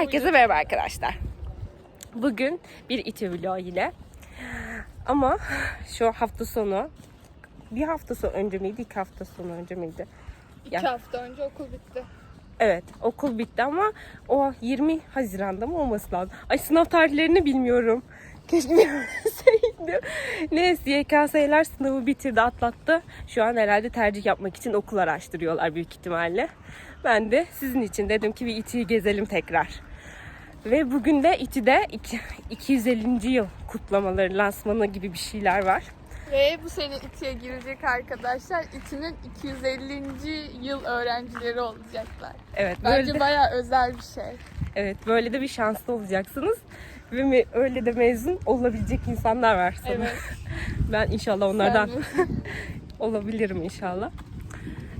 Herkese merhaba arkadaşlar. Bugün bir iti vlog ile. Ama şu hafta sonu bir hafta sonu önce miydi, iki hafta sonu önce miydi? İki Ya. hafta önce okul bitti. Evet okul bitti ama o 20 Haziran'da mı olması lazım? Ay sınav tarihlerini bilmiyorum. Keşke bilseydim. Neyse YKS'ler sınavı bitirdi atlattı. Şu an herhalde tercih yapmak için okul araştırıyorlar büyük ihtimalle. Ben de sizin için dedim ki bir İTÜ'yü gezelim tekrar. Ve bugün de İTÜ'de iki- 250. yıl kutlamaları, lansmanı gibi bir şeyler var. Ve bu sene İTÜ'ye girecek arkadaşlar İTÜ'nün 250. yıl öğrencileri olacaklar. Evet böyle Bence de, bayağı özel bir şey. evet böyle de bir şanslı olacaksınız. Ve mi- öyle de mezun olabilecek insanlar var sana. Evet. Ben inşallah onlardan olabilirim inşallah.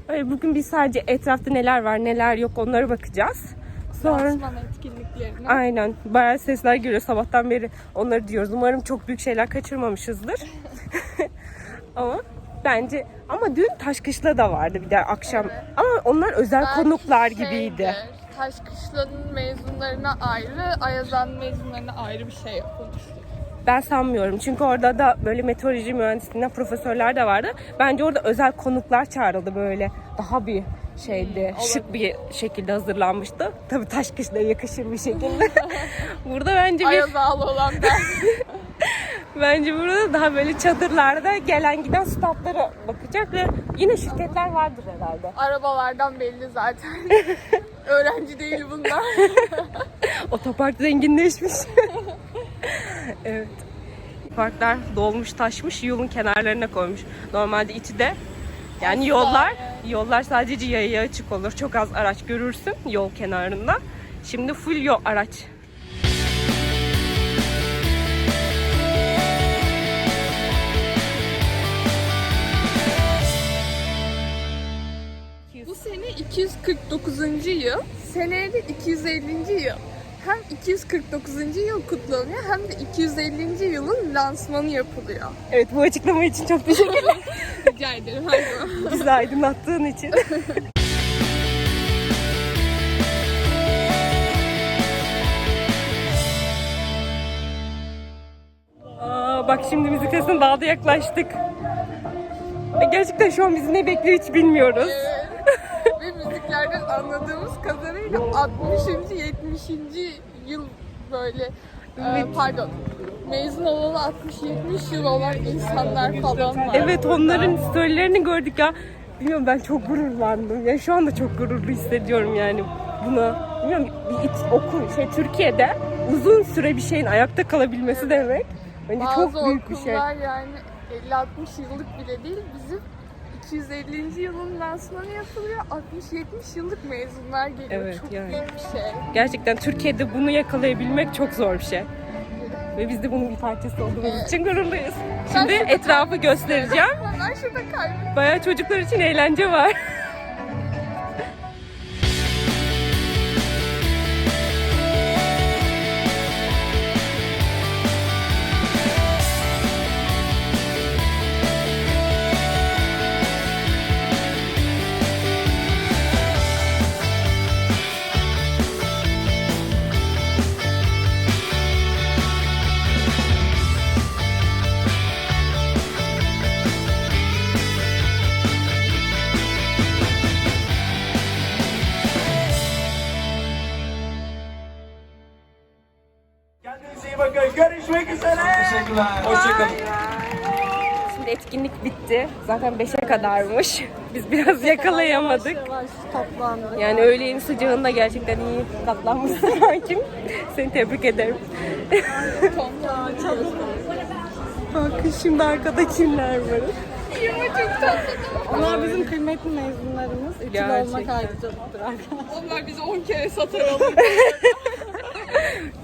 Öyle bugün biz sadece etrafta neler var neler yok onlara bakacağız. Sonra Lansman etkinliklerine. aynen bayağı sesler geliyor sabahtan beri onları diyoruz. Umarım çok büyük şeyler kaçırmamışızdır. ama bence ama dün Taşkışla da vardı bir de akşam. Evet. Ama onlar özel Belki konuklar gibiydi. Taşkışla'nın mezunlarına ayrı, Ayazan mezunlarına ayrı bir şey yapılmıştı. Ben sanmıyorum. Çünkü orada da böyle meteoroloji mühendisliğinden profesörler de vardı. Bence orada özel konuklar çağrıldı böyle. Daha bir şeydi. Hmm, şık bir şekilde hazırlanmıştı. Tabii taş kışla yakışır bir şekilde. burada bence bir Ayazağlı olan ben. bence burada daha böyle çadırlarda gelen giden statlara bakacak ve yine şirketler vardır herhalde. Arabalardan belli zaten. Öğrenci değil bunlar. Otopark zenginleşmiş. evet. Parklar dolmuş taşmış yolun kenarlarına koymuş. Normalde İTÜ'de yani Asla yollar yani. Yollar sadece yayaya açık olur. Çok az araç görürsün yol kenarında. Şimdi full yol araç. Bu sene 249. yıl, seneye de 250. yıl. Hem 249. yıl kutlanıyor hem de 250. yılın lansmanı yapılıyor. Evet bu açıklama için çok teşekkürler. Rica ederim her zaman. Bizi aydınlattığın için. Aa, bak şimdi müzik sesine daha da yaklaştık. Ay, Gerçekten şu an bizi ne bekliyor hiç bilmiyoruz. Evet. Müziklerden anladığımız kadarıyla 60. 70. yıl böyle e, pardon mezun olalı 60-70 yıl olan insanlar falan var. Evet onların storylerini gördük ya. Bilmiyorum ben çok gururlandım. Ya şu anda çok gururlu hissediyorum yani buna. Bilmiyorum bir it, okul şey Türkiye'de uzun süre bir şeyin ayakta kalabilmesi demek. Bence Bazı çok büyük bir şey. okullar yani 50-60 yıllık bile değil bizim 250. yılın lansmanı yapılıyor. 60-70 yıllık mezunlar geliyor. Evet, Çok yani. büyük bir şey. Gerçekten Türkiye'de bunu yakalayabilmek çok zor bir şey. Ve biz de bunun bir parçası olduğumuz Evet. için gururluyuz. Şimdi şurada etrafı göstereceğim. Ben şurada kaybettim. Bayağı çocuklar için eğlence var. Zaten 5'e kadarmış. Biz biraz yakalayamadık. Yani öğleyin sıcağında gerçekten iyi katlanmışsın hakim. Seni tebrik ederim. Bakın şimdi arkada kimler var? Yirmi çok tatlı. Onlar bizim kıymetli mezunlarımız. Gerçekten. olmak ayrıca. Onlar bizi 10 kere satar alır.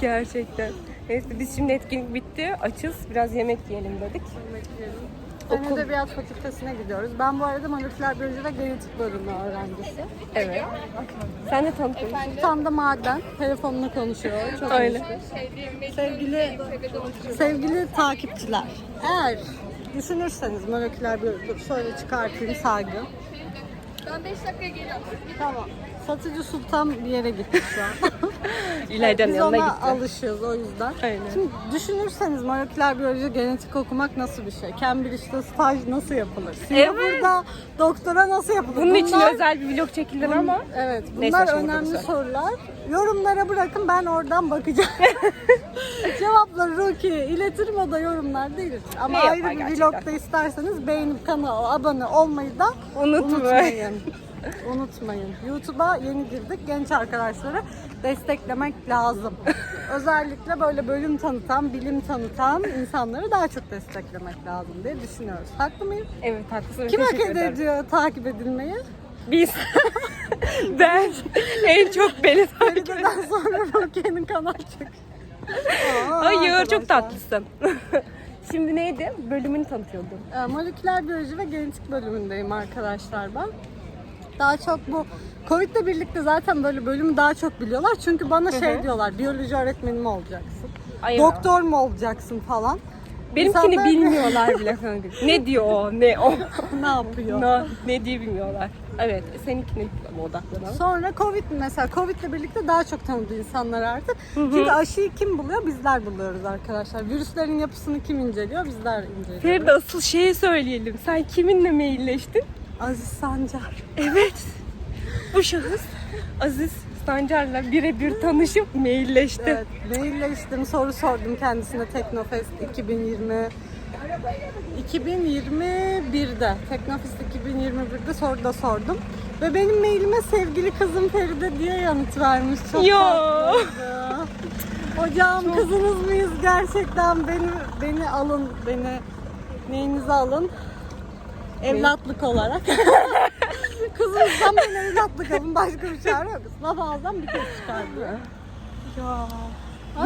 Gerçekten. Neyse biz şimdi etkinlik bitti. Açız. Biraz yemek yiyelim dedik. Ben Okul- Edebiyat Fakültesine gidiyoruz. Ben bu arada moleküler biyoloji ve genetik bölümü öğrencisi. Evet. Sen de tanıt. beni. Tam da maden. Telefonla konuşuyor. Çok Öyle. Sevgili, sevgili takipçiler. Eğer düşünürseniz moleküler biyoloji, şöyle çıkartayım saygı. Ben 5 dakika geliyorum. Tamam. Satıcı Sultan bir yere gitti şu an. İlayda'nın Biz yanına ona gitti. alışıyoruz o yüzden. Aynen. Şimdi düşünürseniz moleküler biyoloji genetik okumak nasıl bir şey? Cambridge'de staj nasıl yapılır? Singapur'da doktora nasıl yapılır? Bunun için Bunlar- özel bir vlog çekilir ama Evet, Neyse, bunlar şimdi önemli konuşalım. sorular. Yorumlara bırakın ben oradan bakacağım. Cevapları Ruki'ye iletirim o da yorumlarda iletir. Ama Ne yapar ayrı bir gerçekten? vlogda isterseniz beğenip kanala abone olmayı da Unutmayın. unutmayın. unutmayın. YouTube'a yeni girdik. Genç arkadaşları desteklemek lazım. Özellikle böyle bölüm tanıtan, bilim tanıtan insanları daha çok desteklemek lazım diye düşünüyoruz. Haklı mıyım? evet haklısın. Kim hak Teşekkür ederim. ediyor takip edilmeyi? Biz. ben en çok beni takip eden. Feride'den sonra Rukiye'nin kanal çık. Aa, Hayır çok arkadaşlar. tatlısın. Şimdi neydi? Bölümünü tanıtıyordum. Ee, Moleküler biyoloji ve genetik bölümündeyim arkadaşlar ben. Daha çok bu Covid'le birlikte zaten böyle bölümü daha çok biliyorlar. Çünkü bana şey diyorlar, biyoloji öğretmeni mi olacaksın? Ay, Doktor mu olacaksın falan. Benimkini İnsanlar- bilmiyorlar bile kanka. Ne diyor o, ne o, ne yapıyor? ne, ne diye bilmiyorlar. Evet, seninkine odaklanalım? Sonra Covid mesela Covid'le birlikte daha çok tanıdı insanlar artık. Çünkü aşıyı kim buluyor? Bizler buluyoruz arkadaşlar. Virüslerin yapısını kim inceliyor? Bizler inceliyoruz. Feride asıl şeyi söyleyelim. Sen kiminle mailleştin? Aziz Sancar. Evet. Bu şahıs Aziz Sancar'la birebir tanışıp mailleşti. Evet, mailleştim, soru sordum kendisine Teknofest 2020 2021'de Teknofest 2021'de soru da sordum. Ve benim mailime sevgili kızım Feride diye yanıt vermiş. Çok tatlıydı. Hocam kızınız mıyız gerçekten? Beni beni alın, beni neyinize alın? Evlatlık olarak. Kızınızdan beni evlatlık alın. Başka bir çare yok. Laf ağızdan bir kez çıkardı. Ya.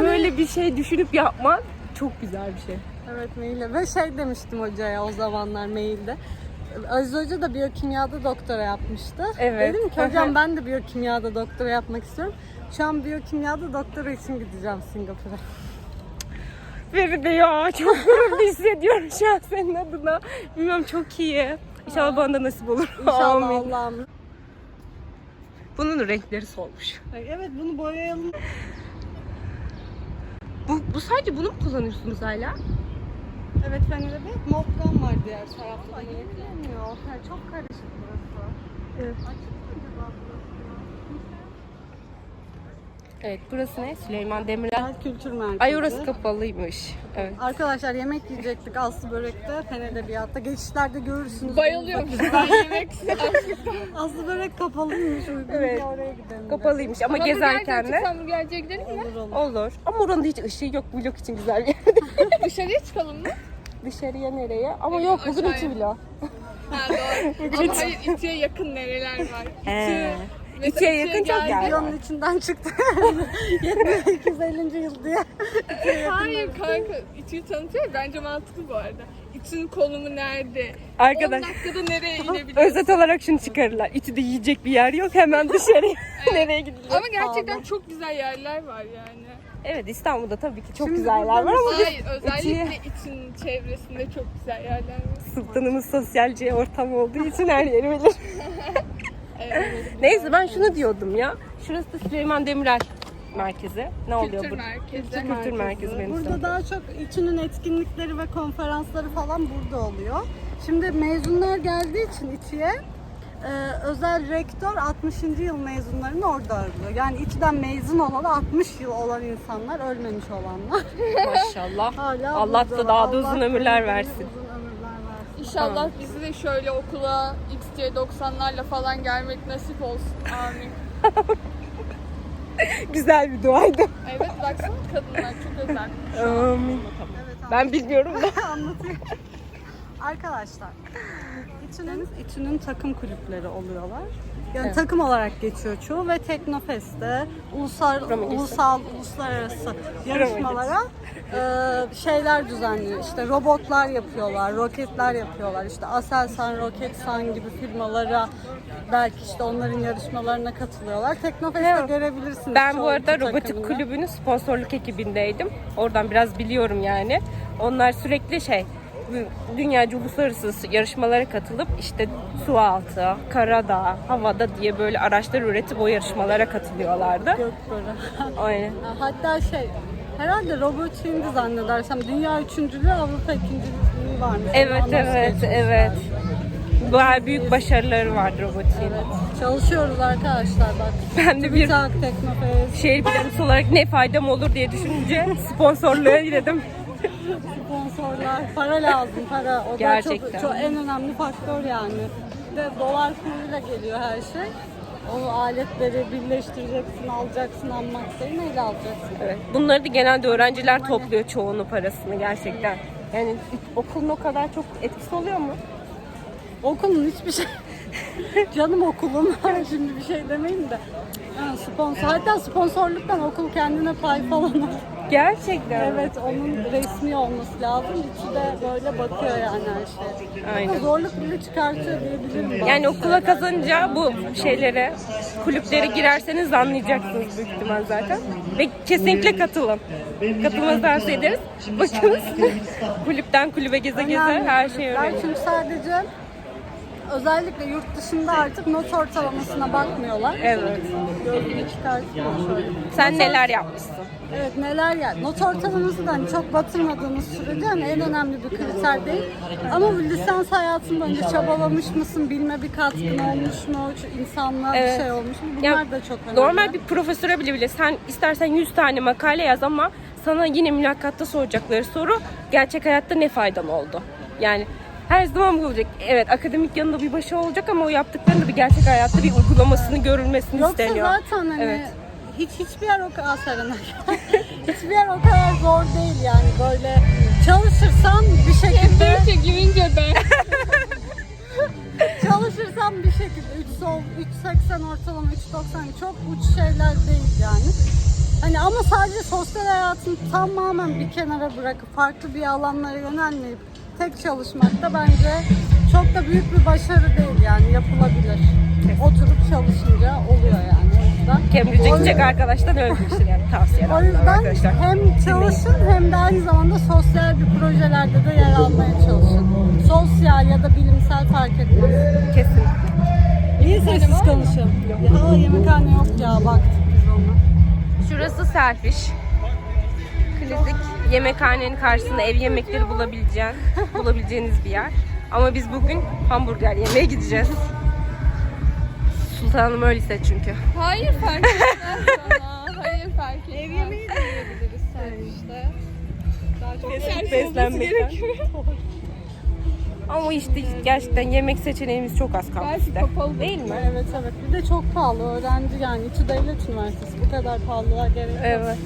Böyle bir şey düşünüp yapman çok güzel bir şey. Evet maille. Ve şey demiştim hocaya o zamanlar mailde. Aziz Hoca da biyokimyada doktora yapmıştı. Evet. Dedim ki hocam ben de biyokimyada doktora yapmak istiyorum. Şu an biyokimyada doktora için gideceğim Singapur'a. Feride ya çok gururlu hissediyorum şu an senin adına. Bilmiyorum çok iyi. İnşallah bana da nasip olur. İnşallah Amin. Allah'ım. Bunun renkleri solmuş. Evet bunu boyayalım. Bu, bu sadece bunu mu kullanıyorsunuz hala? Evet bende de bir mopkan var diğer tarafta. da Yetmiyor. Çok karışık burası. Evet. Açık mı acaba? Evet burası ne? Süleyman Demirel. Kültür Merkezi. Ay orası kapalıymış. Evet. Arkadaşlar yemek yiyecektik Aslı Börek'te, Fen Edebiyat'ta. Geçişlerde görürsünüz. Bayılıyorum ben yemek Aslı Börek kapalıymış. Evet. oraya. Kapalıymış ama gezerken de. Hamburgerciye gidelim mi? Olur olur. Olur. Ama oranın hiç ışığı yok. Vlog için güzel bir yer. Dışarıya çıkalım mı? Dışarıya nereye? Ama yok bugün Aşağıya. içi vlog. Ha doğru. Ama hayır içiye yakın nereler var. İçi. 2'ye yakın çok geldi. Videonun içinden çıktı. 250. yıl diye. Hayır kanka İTÜ'yü tanıtıyor bence mantıklı bu arada. İTÜ'nün konumu nerede? Arkadaş. 10 dakikada nereye inebiliyorsun? Özet olarak şunu çıkarırlar. İTÜ'de yiyecek bir yer yok hemen dışarıya evet. nereye gidilir? Ama gerçekten Ağabey. çok güzel yerler var yani. Evet İstanbul'da tabii ki çok Şimdi güzel yerler var ama hayır, özellikle için çevresinde çok güzel yerler var. Sultanımız sosyalce ortam olduğu için her yeri bilir. Neyse ben şunu diyordum ya. Şurası da Süleyman Demirel merkezi. Ne oluyor Kültür burada? merkezi. Kültür merkezi benim Burada sanırım. daha çok İTÜ'nün etkinlikleri ve konferansları falan burada oluyor. Şimdi mezunlar geldiği için İTÜ'ye e, özel rektör 60. yıl mezunlarını orada ağırlıyor. Yani İTÜ'den mezun olalı 60 yıl olan insanlar, ölmemiş olanlar. Maşallah. Hala Allah da daha da uzun Allah ömürler versin. Uzun ömürler versin. İnşallah bizi de şöyle okula XC90'larla falan gelmek nasip olsun. Amin. Güzel bir duaydı. Evet baksana kadınlar çok özel. Amin. Evet, Ben bilmiyorum da. anlatayım. Arkadaşlar, İTÜ'nün, İTÜ'nün takım kulüpleri oluyorlar. Yani Evet. takım olarak geçiyor çoğu ve Teknofest'te ulusal, ulusal, uluslararası yarışmalara e, şeyler düzenliyor. İşte robotlar yapıyorlar, roketler yapıyorlar. İşte Aselsan, Roketsan gibi firmalara belki işte onların yarışmalarına katılıyorlar. Teknofest'te Evet. görebilirsiniz. Ben bu arada robotik takımını. kulübünün sponsorluk ekibindeydim. Oradan biraz biliyorum yani. Onlar sürekli şey bu dünyaca uluslararası yarışmalara katılıp işte su altı, karada, havada diye böyle araçlar üretip o yarışmalara katılıyorlardı. Gökbörü. Aynen. Hatta şey herhalde robot şimdi zannedersem dünya üçüncülüğü Avrupa ikinciliği varmış. Evet Ondan evet evet. Bayağı büyük başarıları vardı robotin. Evet. Çalışıyoruz arkadaşlar bak. Ben de bir Teknofest, şehir plancısı olarak ne faydam olur diye düşününce sponsorluğa girelim. Sponsorlar, para lazım para. O Gerçekten. da çok, çok en önemli faktör yani. De dolar kuruyla geliyor her şey. O aletleri birleştireceksin, alacaksın, almak değil, neyle alacaksın? Evet. Bunları da genelde öğrenciler topluyor çoğunu parasını gerçekten. Yani okulun o kadar çok etkisi oluyor mu? Okulun hiçbir şey... Canım okulum. Şimdi bir şey demeyeyim de. Ha, sponsor. Hatta sponsorluktan okul kendine pay falan alıyor. Gerçekten. Evet onun resmi olması lazım. İçi de böyle bakıyor yani her şey. Ama Aynen. zorluk bile çıkartıyor diyebilirim. Yani okula kazanınca bu şeylere, kulüplere girerseniz anlayacaksınız büyük ihtimal zaten. Ve kesinlikle katılın. Katılmanızı tavsiye ederiz. Bakınız kulüpten kulübe geze geze her şeyi öğreniyorsunuz. Çünkü sadece özellikle yurt dışında artık not ortalamasına bakmıyorlar. Evet. Gözünü çıkartıyor şöyle. Sen neler yapmışsın? Evet neler ya. Not ortalaması da hani çok batırmadığınız sürece hani en önemli bir kriter değil. Ama bu lisans hayatın boyunca çabalamış mısın, bilme bir katkın olmuş mu, şu insanlığa Evet. bir şey olmuş mu? Bunlar Ya, da çok önemli. Normal bir profesöre bile bile sen istersen 100 tane makale yaz ama sana yine mülakatta soracakları soru gerçek hayatta ne faydan oldu? Yani her zaman bu olacak. Evet akademik yanında bir başı olacak ama o yaptıklarında bir gerçek hayatta bir uygulamasını görülmesini Yoksa isteniyor. zaten hani Evet. hiç hiçbir yer o kadar Serena. hiçbir yer o kadar zor değil yani böyle çalışırsan bir şekilde Türkçe girince de. çalışırsan bir şekilde 3 sol 3.80 ortalama 3.90 çok uç şeyler değil yani. Hani ama sadece sosyal hayatını tamamen bir kenara bırakıp farklı bir alanlara yönelmeyip tek çalışmak da bence çok da büyük bir başarı değil yani yapılabilir. Oturup çalışınca oluyor yani o yüzden. Cambridge'e gidecek arkadaştan öyle bir şey yani tavsiye O yüzden arkadaşlar. hem çalışın hem de aynı zamanda sosyal bir projelerde de yer almaya çalışın. Sosyal ya da bilimsel fark etmez. Kesin. Niye sessiz konuşuyorum? Ya yemekhane yok ya baktık biz ona. Şurası Selfish. Klasik yemekhanenin karşısında ev yemekleri bulabileceğin, bulabileceğiniz bir yer. Ama biz bugün hamburger yemeye gideceğiz. Sultanım öyleyse çünkü. Hayır fark etmez sana. Hayır fark etmez. Ev yemeği de yiyebiliriz sen işte. beslenmekten. Ama işte gerçekten yemek seçeneğimiz çok az kaldı Belki işte. kapalı. Değil mi? Evet evet. Bir de çok pahalı öğrenci yani. İTÜ Devlet Üniversitesi. Bu kadar pahalılığa gerek yok. Evet.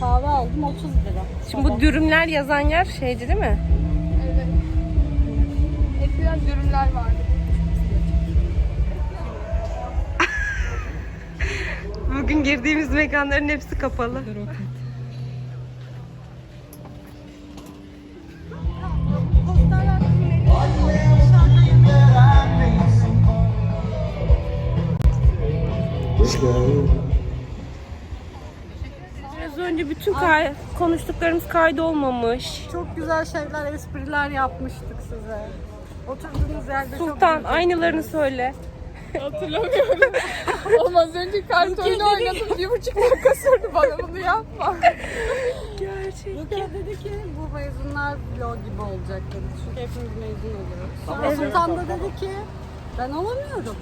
Kahve aldım 30 lira. Şimdi bu dürümler yazan yer şeydi değil mi? Evet. Eskiden dürümler vardı. Bugün girdiğimiz mekanların hepsi kapalı. Biraz önce bütün kay- konuştuklarımız kaydı olmamış. Çok güzel şeyler, espriler yapmıştık size. Oturduğunuz yerde çok Sultan güzel. aynıları söyle. Hatırlamıyorum. Oğlum az önce kartonla oynadım. Bir buçuk dakika sürdü bana bunu yapma. Gerçekten. Rukiye dedi ki bu mezunlar vlog gibi olacak dedi. Çünkü hepimiz mezun oluyoruz. Sonra Sultan da dedi ki ben olamıyorum.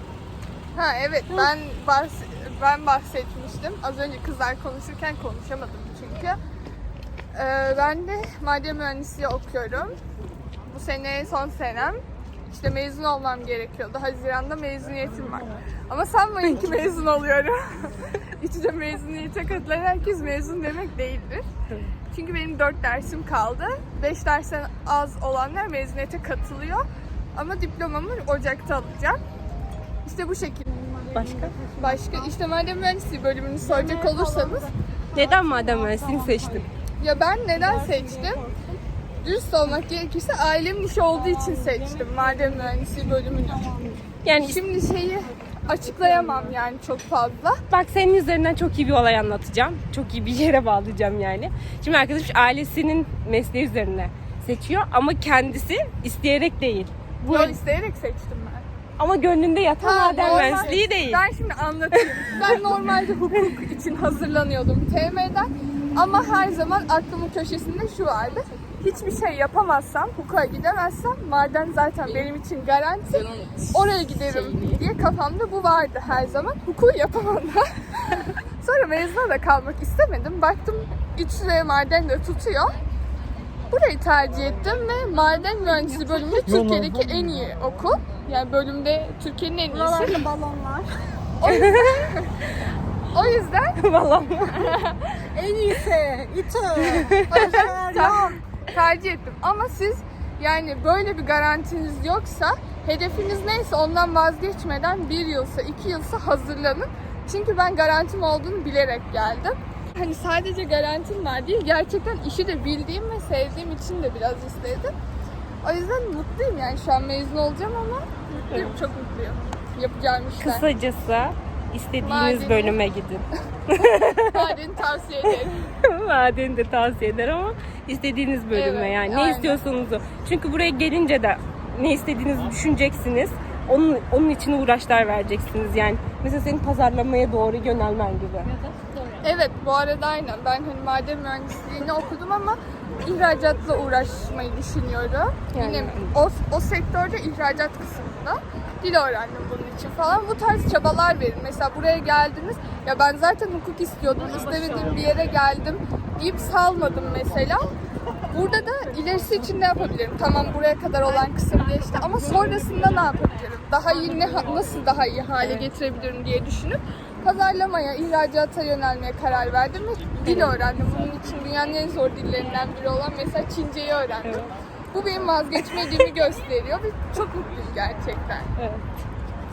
Ha evet ben bahs- ben bahsetmiştim. Az önce kızlar konuşurken konuşamadım çünkü. Ee, ben de madde mühendisliği okuyorum. Bu sene son senem. İşte mezun olmam gerekiyordu. Haziran'da mezuniyetim var. Ama sanmayın ki mezun oluyorum. İçinde mezuniyete katılan herkes mezun demek değildir. Çünkü benim 4 dersim kaldı. 5 dersten az olanlar mezuniyete katılıyor. Ama diplomamı Ocak'ta alacağım. İşte bu şekilde. Başka? Başka işte maden mühendisliği bölümünü soracak olursanız Neden madem mühendisliğini seçtin? ya ben neden seçtim? Dürüst olmak gerekirse ailemin işi olduğu için seçtim maden mühendisliği bölümünü. Yani Şimdi şeyi açıklayamam yani çok fazla. Bak senin üzerinden çok iyi bir olay anlatacağım. Çok iyi bir yere bağlayacağım yani. Şimdi arkadaş ailesinin mesleği üzerine seçiyor ama kendisi isteyerek değil. Bu Bunu isteyerek seçtim ben. Ama gönlünde yatan Ha, maden normal- değil. Ben şimdi anlatayım. Ben normalde hukuk için hazırlanıyordum TM'den. Ama her zaman aklımın köşesinde şu vardı. Hiçbir şey yapamazsam, hukuka gidemezsem maden zaten benim için garanti. Oraya giderim diye kafamda bu vardı her zaman. Hukuku yapamadım. Sonra mezuna da kalmak istemedim. Baktım 3 liraya maden de tutuyor. Burayı tercih ettim ve maden mühendisliği bölümünde Türkiye'deki en iyi okul. Yani bölümde Türkiye'nin en iyisi. Buralarda balonlar. O yüzden, o yüzden Vallahi. En iyisi. İTÜ. Yok. ter- tercih ettim. Ama siz yani böyle bir garantiniz yoksa hedefiniz neyse ondan vazgeçmeden bir yılsa iki yılsa hazırlanın. Çünkü ben garantim olduğunu bilerek geldim. Hani sadece garantim var değil, gerçekten işi de bildiğim ve sevdiğim için de biraz istedim. O yüzden mutluyum yani şu an mezun olacağım ama mutluyum, çok mutluyum. Yapacağım işler. Kısacası istediğiniz Madeni. bölüme gidin. Madeni tavsiye ederim. Madeni de tavsiye eder ama istediğiniz bölüme Evet, yani. Ne aynen. istiyorsanız o. Çünkü buraya gelince de ne istediğinizi düşüneceksiniz. Onun, onun için uğraşlar vereceksiniz yani. Mesela senin pazarlamaya doğru yönelmen gibi. Evet bu arada aynen ben hani maden mühendisliğini okudum ama ihracatla uğraşmayı düşünüyorum. Yani. Yine o, o sektörde ihracat kısmında dil öğrendim bunun için falan. Bu tarz çabalar verin. Mesela buraya geldiniz ya ben zaten hukuk istiyordum istemediğim bir yere geldim deyip salmadım mesela. Burada da ilerisi için ne yapabilirim? Tamam buraya kadar olan kısım geçti ama sonrasında ne yapabilirim? Daha iyi ne, nasıl daha iyi hale getirebilirim diye düşünüp pazarlamaya, ihracata yönelmeye karar verdim ve dil öğrendim. Bunun için dünyanın en zor dillerinden biri olan mesela Çince'yi öğrendim. Bu benim vazgeçmediğimi gösteriyor ve çok mutluyum gerçekten. Evet.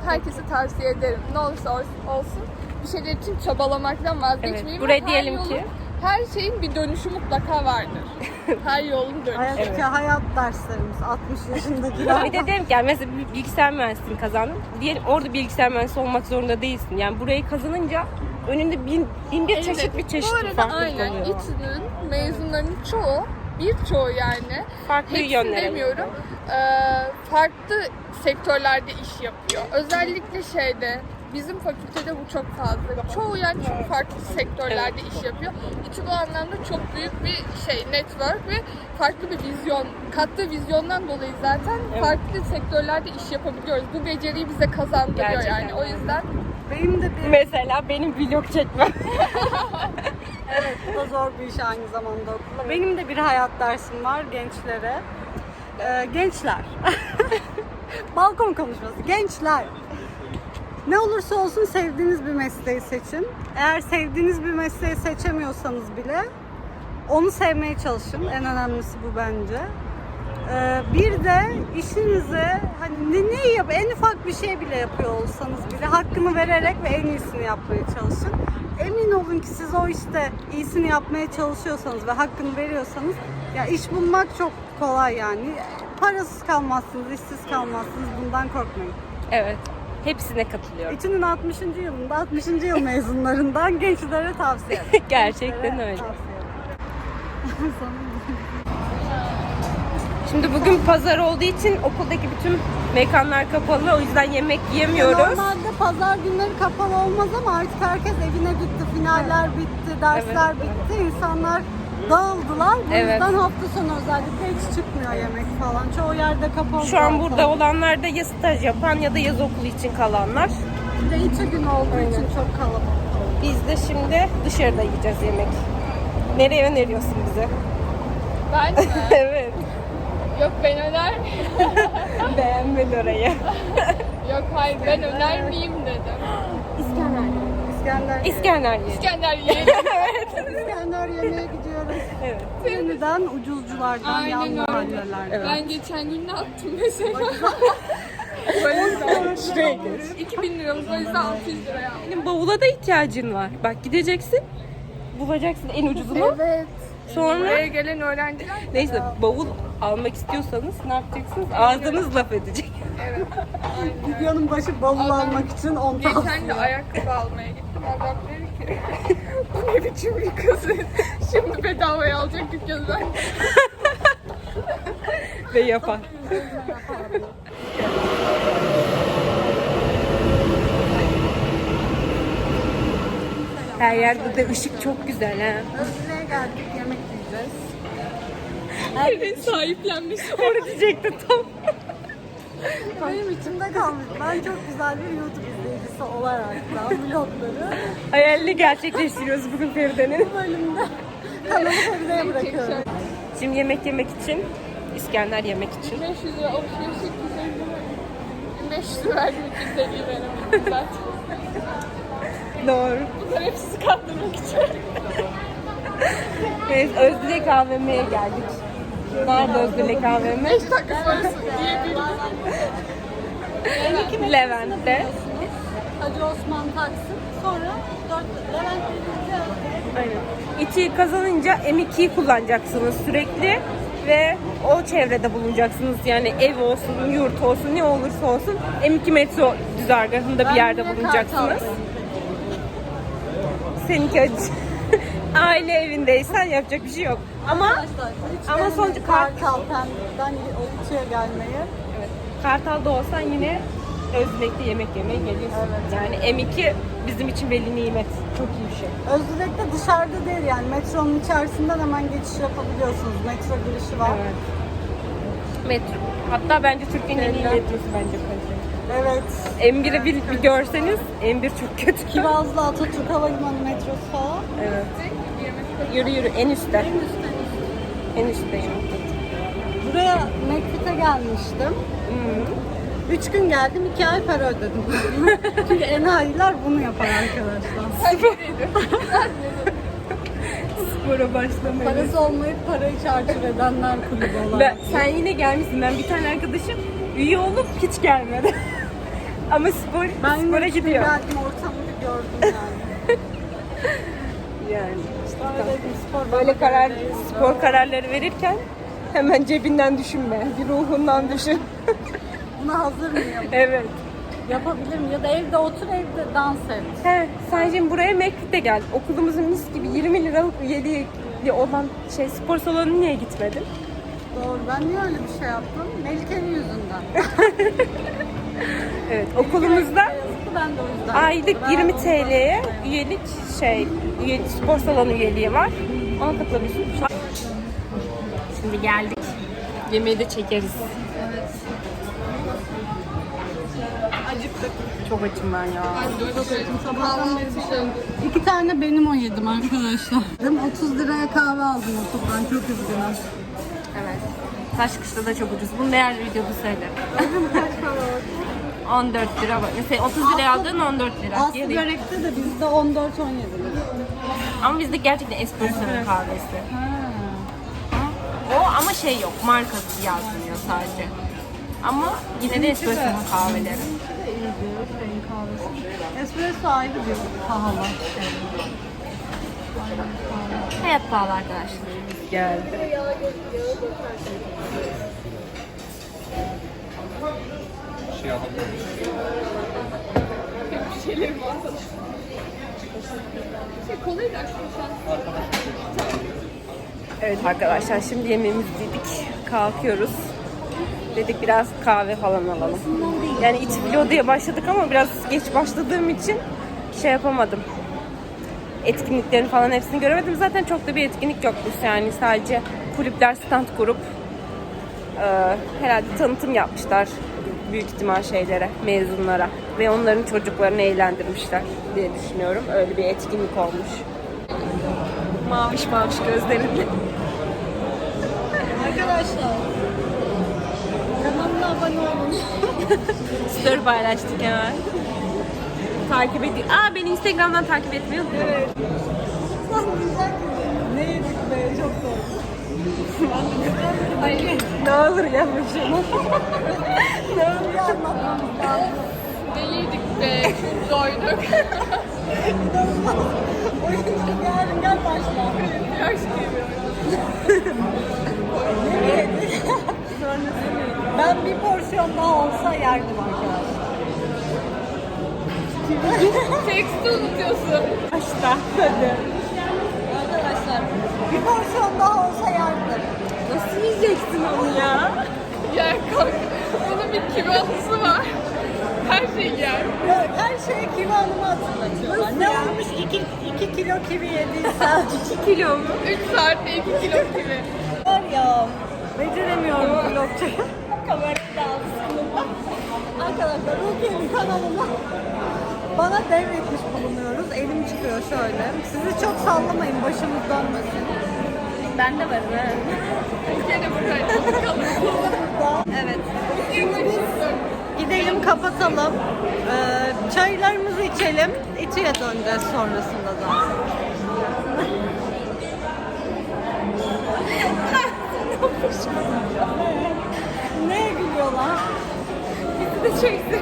Herkese tavsiye ederim. Ne olursa olsun, bir şeyler için çabalamaktan vazgeçmeyin. Evet, ve buraya diyelim ki- her şeyin bir dönüşü mutlaka vardır. Her yolun dönüşü. Hayattaki hayat derslerimiz 60 yaşındakiler. Bir de dedim ki yani mesela bilgisayar mühendisliğini kazandın. Diyelim orada bilgisayar mühendisi olmak zorunda değilsin. Yani burayı kazanınca önünde bin, bin bir çeşit bir çeşit Bu arada aynen oluyor. İTÜ'nün mezunlarının çoğu, birçoğu yani Farklı yönlere. demiyorum. eee, farklı sektörlerde iş yapıyor. Özellikle şeyde bizim fakültede bu çok fazla. Çoğu yani çok farklı sektörlerde iş yapıyor. İTÜ bu anlamda çok büyük bir şey, network ve farklı bir vizyon, kattığı vizyondan dolayı zaten Evet. farklı sektörlerde iş yapabiliyoruz. Bu beceriyi bize kazandırıyor Gerçekten. yani. O yüzden Benim de bir Mesela benim vlog çekmem. Evet, bu da zor bir iş aynı zamanda okulda. Benim de bir hayat dersim var gençlere. Ee, gençler. Balkon konuşması. Gençler. Ne olursa olsun sevdiğiniz bir mesleği seçin. Eğer sevdiğiniz bir mesleği seçemiyorsanız bile onu sevmeye çalışın. En önemlisi bu bence. Ee, bir de işinize hani ne, ne yap en ufak bir şey bile yapıyor olsanız bile hakkını vererek ve en iyisini yapmaya çalışın. Emin olun ki siz o işte iyisini yapmaya çalışıyorsanız ve hakkını veriyorsanız ya iş bulmak çok kolay yani. Parasız kalmazsınız, işsiz kalmazsınız. Bundan korkmayın. Evet. Hepsine katılıyorum. İçinin 60. yılında 60. yıl mezunlarından gençlere tavsiye ederim. Gerçekten Gençlere öyle. Şimdi bugün pazar olduğu için okuldaki bütün mekanlar kapalı. O yüzden yemek yiyemiyoruz. Normalde pazar günleri kapalı olmaz ama artık herkes evine gitti. Finaller bitti, dersler bitti. İnsanlar dağıldılar. Bu Evet. yüzden hafta sonu özellikle hiç çıkmıyor yemek falan. Çoğu yerde kapalı. Şu an burada olanlar da ya staj yapan ya da yaz okulu için kalanlar. Bir de içi gün olduğu için çok kalabalık. Biz de şimdi dışarıda yiyeceğiz yemek. Nereye öneriyorsun bize? ben mi? evet. Yok ben öner Beğenmedi orayı. Yok hayır ben önermeyeyim dedim. İskender. İskender, İskender yiyelim. İskender yemeğe gidiyoruz. Evet. Yeniden ucuzculardan, yan Aynen öyle. mahallelerden. Ben geçen gün ne yaptım mesela? Valizden Şuraya geç. 2000 liramız valizde 600 liraya aldım. Senin bavula da ihtiyacın var. Bak gideceksin. Bulacaksın en ucuzunu. Evet. Sonra Buraya gelen öğrenciler neyse bavul almak istiyorsanız ne yapacaksınız? Ağzınız laf edecek. evet. Videonun başı bavul Adam- almak için 10 Geçen de ayakkabı almaya gittim. Adam dedi ki bu ne biçim bir kız. Şimdi bedavaya alacak dükkanı ben. Ve yapar. Her yerde de ışık çok güzel ha. Özgür'e geldik yemek yiyeceğiz. Evet sahiplenmiş. Onu diyecektim tam. Benim içimde kalmış. Ben çok güzel bir YouTube izleyicisi olarak da vlogları Hayalini gerçekleştiriyoruz bugün Feride'nin. bu bölümde kanalı Feride'ye bırakıyorum. Şimdi yemek yemek için, İskender yemek için. 500 lira alışverişe 500 lira verdim 250 veremedim zaten. Doğru. Bunlar hep sizi kandırmak için. Evet, Özdilek AVM'ye geldik. Nerede Özdilek AVM? 5 dakika sonrası diyebilirim. Levent'te. Hacı Osman Taksim. Sonra 4 Levent Birinci Aynen. İTÜ'yü kazanınca M2'yi kullanacaksınız sürekli ve o çevrede bulunacaksınız. Yani ev olsun, yurt olsun, ne olursa olsun M2 metro güzergahında bir yerde bulunacaksınız. Seninki acı. Aile evindeysen yapacak bir şey yok. Ama Ama kar- Kartal Pendik'ten o gelmeyi. Kartal'da olsan yine Özlek'te yemek yemeye geliyorsun. Yani M2 bizim için veli nimet. Çok iyi bir şey. Özgür'de dışarıda değil yani metronun içerisinden hemen geçiş yapabiliyorsunuz. Metro girişi var. Evet. Metro. Hatta bence Türkiye'nin en iyi Şeyler. metrosu bence. Evet. M1'i bir, bir görseniz M1 çok kötü. Kirazlı Atatürk Havalimanı metrosu falan. Evet. Yürü yürü en üstte. En üstteyim. Buraya McFit'e gelmiştim. Hmm. Üç gün geldim, iki ay para ödedim. Çünkü enayiler bunu yapar arkadaşlar. Spora başlamayı. Parası olmayıp parayı çarçur edenler kulübü. Ben, sen yine gelmişsin. Ben bir tane arkadaşım üye olup hiç gelmedi. Ama spor, ben spora işte gidiyor. geldim, ortamı bir gördüm yani. Yani dedim spor böyle karar, spor kararları verirken hemen cebinden düşünme. Bir ruhundan düşün. Buna hazır mıyım? evet. Yapabilir miyim? Ya da evde otur, evde dans et. He, şimdi buraya McFit'e gel. Okulumuzun mis gibi 20 liralık üyeliği olan şey spor salonu niye gitmedin? Doğru. Ben niye öyle bir şey yaptım? Melike'nin yüzünden. Evet, okulumuzda ben de o yüzden. aylık Ben 20 ondan- TL'ye üyelik şey, üye, spor salonu üyeliği var. Ona katılabilirsin. Şimdi geldik. Yemeği de çekeriz. Acıktık. Çok açım ben ya. Çok acım. Sabahtan beri bir şey yok. İki tane benim o yedim arkadaşlar. Dedim 30 liraya kahve aldım okuldan. Çok üzgünüm. Evet. Taş kışta da çok ucuz. Bunu diğer videoda oldu? 14 lira bak. Mesela 30 liraya aldığın 14 lira. Aslı Yedi. börekte de bizde 14-17 lira. Ama bizde gerçekten espresso kahvesi. Ha. O ama şey yok. Markası yazmıyor sadece. Ama yine de espresso kahveleri. İyi diyor şeyin kahvesi. Espresso ayrı bir pahalı. Şey. Hayat pahalı arkadaşlar. Geldi. Evet arkadaşlar şimdi yemeğimizi yedik. Kalkıyoruz. Dedik biraz kahve falan alalım. Yani iç vlog diye başladık ama biraz geç başladığım için şey yapamadım. Etkinliklerin falan hepsini göremedim. Zaten çok da bir etkinlik yokmuş yani sadece kulüpler stand kurup e, herhalde tanıtım yapmışlar büyük ihtimal şeylere, mezunlara ve onların çocuklarını eğlendirmişler diye düşünüyorum. Öyle bir etkinlik olmuş. Maviş maviş gözlerinde. Arkadaşlar abone olun. Story paylaştık hemen. Takip edin. Aa beni Instagram'dan takip unutmayın. Evet. Sen misin? Ne yedik be çok zor. Hayır. Ne olur yapma şunu. Ne öyle anlatmamız lazım. Ne yedik be, çok doyduk. Oyuncu yarın gel başla. Yaş geliyor. Yedik? Ben bir porsiyon daha olsa yerdim arkadaşlar. Teksti unutuyorsun. Başta. Hadi. Arkadaşlar bir porsiyon daha olsa yerdim. Nasıl yiyeceksin onu ya? yer kanka. Onun bir kilosu var. Her şey yer. Her şeye kilo hanımı hatırlatıyorlar. Ne olmuş 2 kilo kivi yediysen? 2 kilo mu? 3 saatte 2 kilo kivi. Var ya. Beceremiyorum vlogçayı. Kamerayı da alsın. Arkadaşlar Rukiye'nin kanalına bana devretmiş bulunuyoruz. Elim çıkıyor şöyle. Sizi çok sallamayın başımız dönmesin. Ben de varım ha. Gene buradaydı. Evet. Şimdi biz gidelim kapatalım. Ee, çaylarımızı içelim. İçiye döneceğiz sonrasında zaten. Neye gülüyorlar? Bizi de çeksin.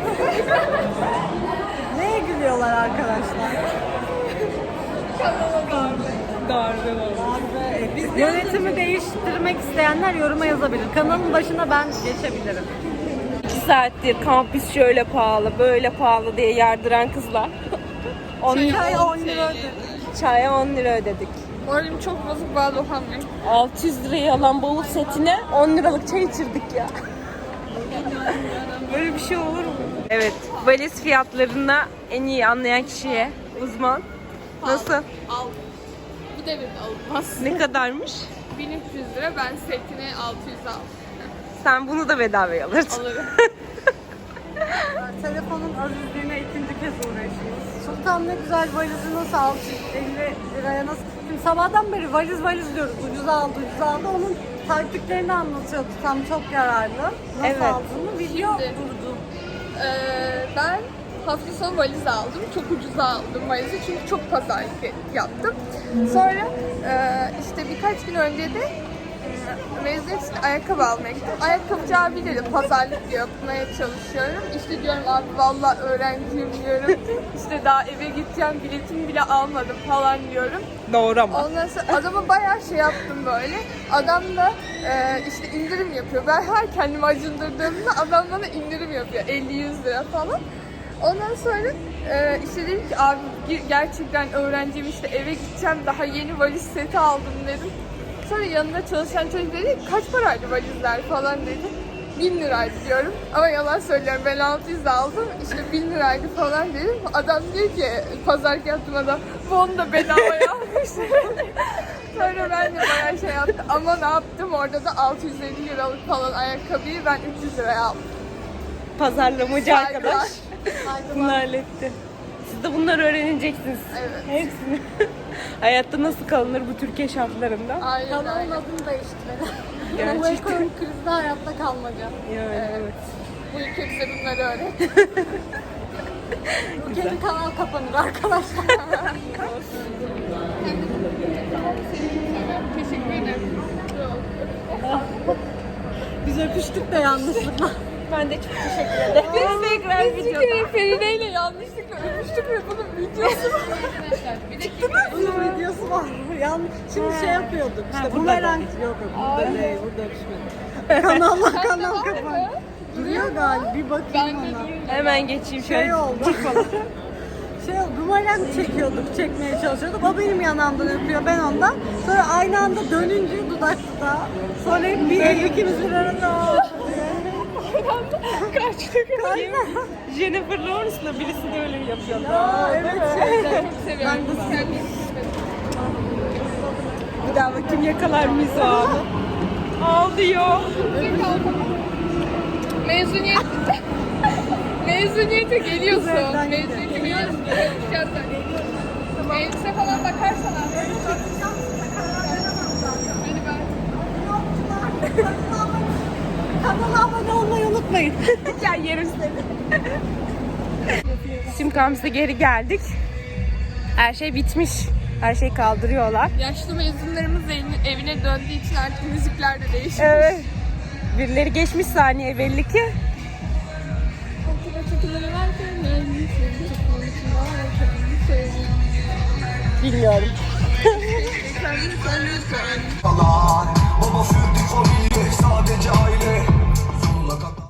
Neye gülüyorlar arkadaşlar? Darbe var. Darbe. Biz yönetimi değiştirmek isteyenler yoruma yazabilir. Kanalın başına ben geçebilirim. 2 saattir kampüs şöyle pahalı, böyle pahalı diye yardıran kızlar. 10 Çay 10 lira ödedim. Çaya 10 lira ödedik. Moralim çok bozuk Ohan Bey. 600 liraya alan bavul setine 10 liralık çay içirdik ya. Böyle bir şey olur mu? Evet, valiz fiyatlarına en iyi anlayan kişiye, uzman. Nasıl? Al. Bu devirde alınmaz. Ne kadarmış? 1300 lira ben setini 600 al. Sen bunu da bedavaya alırsın. Alırım. Telefonun azizliğine ikinci kez uğraşıyoruz. Sultan ne güzel valizi nasıl aldı? 50 liraya nasıl? Şimdi sabahtan beri valiz valiz diyoruz. Ucuza aldı, ucuza aldı. Onun taktiklerini anlatıyordu. Tam çok yararlı. Nasıl Evet. aldığını video Şimdi- durdu. Ee, ben hafta sonu valiz aldım. Çok ucuza aldım valizi çünkü çok pazarlık yaptım. Sonra e, işte birkaç gün önce de mezuniyet için ayakkabı almaya gittim. Ayakkabıcı abiyle de pazarlık yapmaya çalışıyorum. İşte diyorum abi vallahi öğrenciyim diyorum. İşte daha eve gideceğim biletimi bile almadım falan diyorum. Doğru ama. Ondan sonra adama bayağı şey yaptım böyle. Adam da e, işte indirim yapıyor. Ben her kendimi acındırdığımda adam bana indirim yapıyor. 50-100 lira falan. Ondan sonra e, işte dedim ki abi ge- gerçekten öğrenciyim işte eve gideceğim daha yeni valiz seti aldım dedim. Sonra yanında çalışan çocuk dedi kaç paraydı valizler falan dedi. 1000 liraydı diyorum. Ama yalan söylüyorum ben 600 aldım. İşte 1000 liraydı falan dedim. Adam diyor ki pazar yaptım adam. Bu onu da bedavaya almış. Sonra ben de bayağı şey yaptım. Ama ne yaptım? Orada da 650 liralık falan ayakkabıyı ben 300 liraya aldım. Pazarlamacı Saygılar. arkadaş. Bunu halletti. De bunları öğreneceksiniz. Evet. Hepsini. Hayatta nasıl kalınır bu Türkiye şartlarında? Aynen Kanalın adını değiştirelim. Bu Gerçekten. ekonomik krizde hayatta kalmaca. Yani evet. Bu ülke bize bunları öğret. Ülkenin kanal kapanır arkadaşlar. Teşekkür ederim. Biz öpüştük de yanlışlıkla. Ben de çok teşekkür ederim. Biz tekrar Biz bir kere Feride ile yanlışlıkla öpüştük ve bunun videosu var. Bunun videosu var. Yanlış. Şimdi şey yapıyorduk. İşte burada bumerang. Yok yok burada değil. Burada öpüşmedik. Kanalla kanal kapan. mı? Duruyor galiba. Bir bakayım ona. Hemen geçeyim şöyle. Şey oldu. şey oldu. Bumerang çekiyorduk. Çekmeye çalışıyorduk. O benim yanağımdan öpüyor. Ben ondan. Sonra aynı anda dönünce dudak dudağa. Sonra hep bir el ikimiz bir arada. Karşılıklı. Jennifer Lawrence'la birisi de öyle yapıyor. Aa, evet şeyde. Çok seviyorum. Ben de Kendisi. Bir daha bakayım yakalar mıyız o anı? Ağlıyor. Mezuniyet. Mezuniyete geliyorsun. Güzelden Mezuniyete geliyorsun. Elbise falan bakarsan abi. Hadi ben. Kanala abone olmayı unutmayın. Gel yerim seni. Şimdi kampüse geri geldik. Her şey bitmiş. Her şeyi kaldırıyorlar. Yaşlı mezunlarımız evine, evine döndüğü için artık müzikler de değişmiş. Evet. Birileri geçmiş saniye belli ki. Bilmiyorum. Baba sürdük o Coloca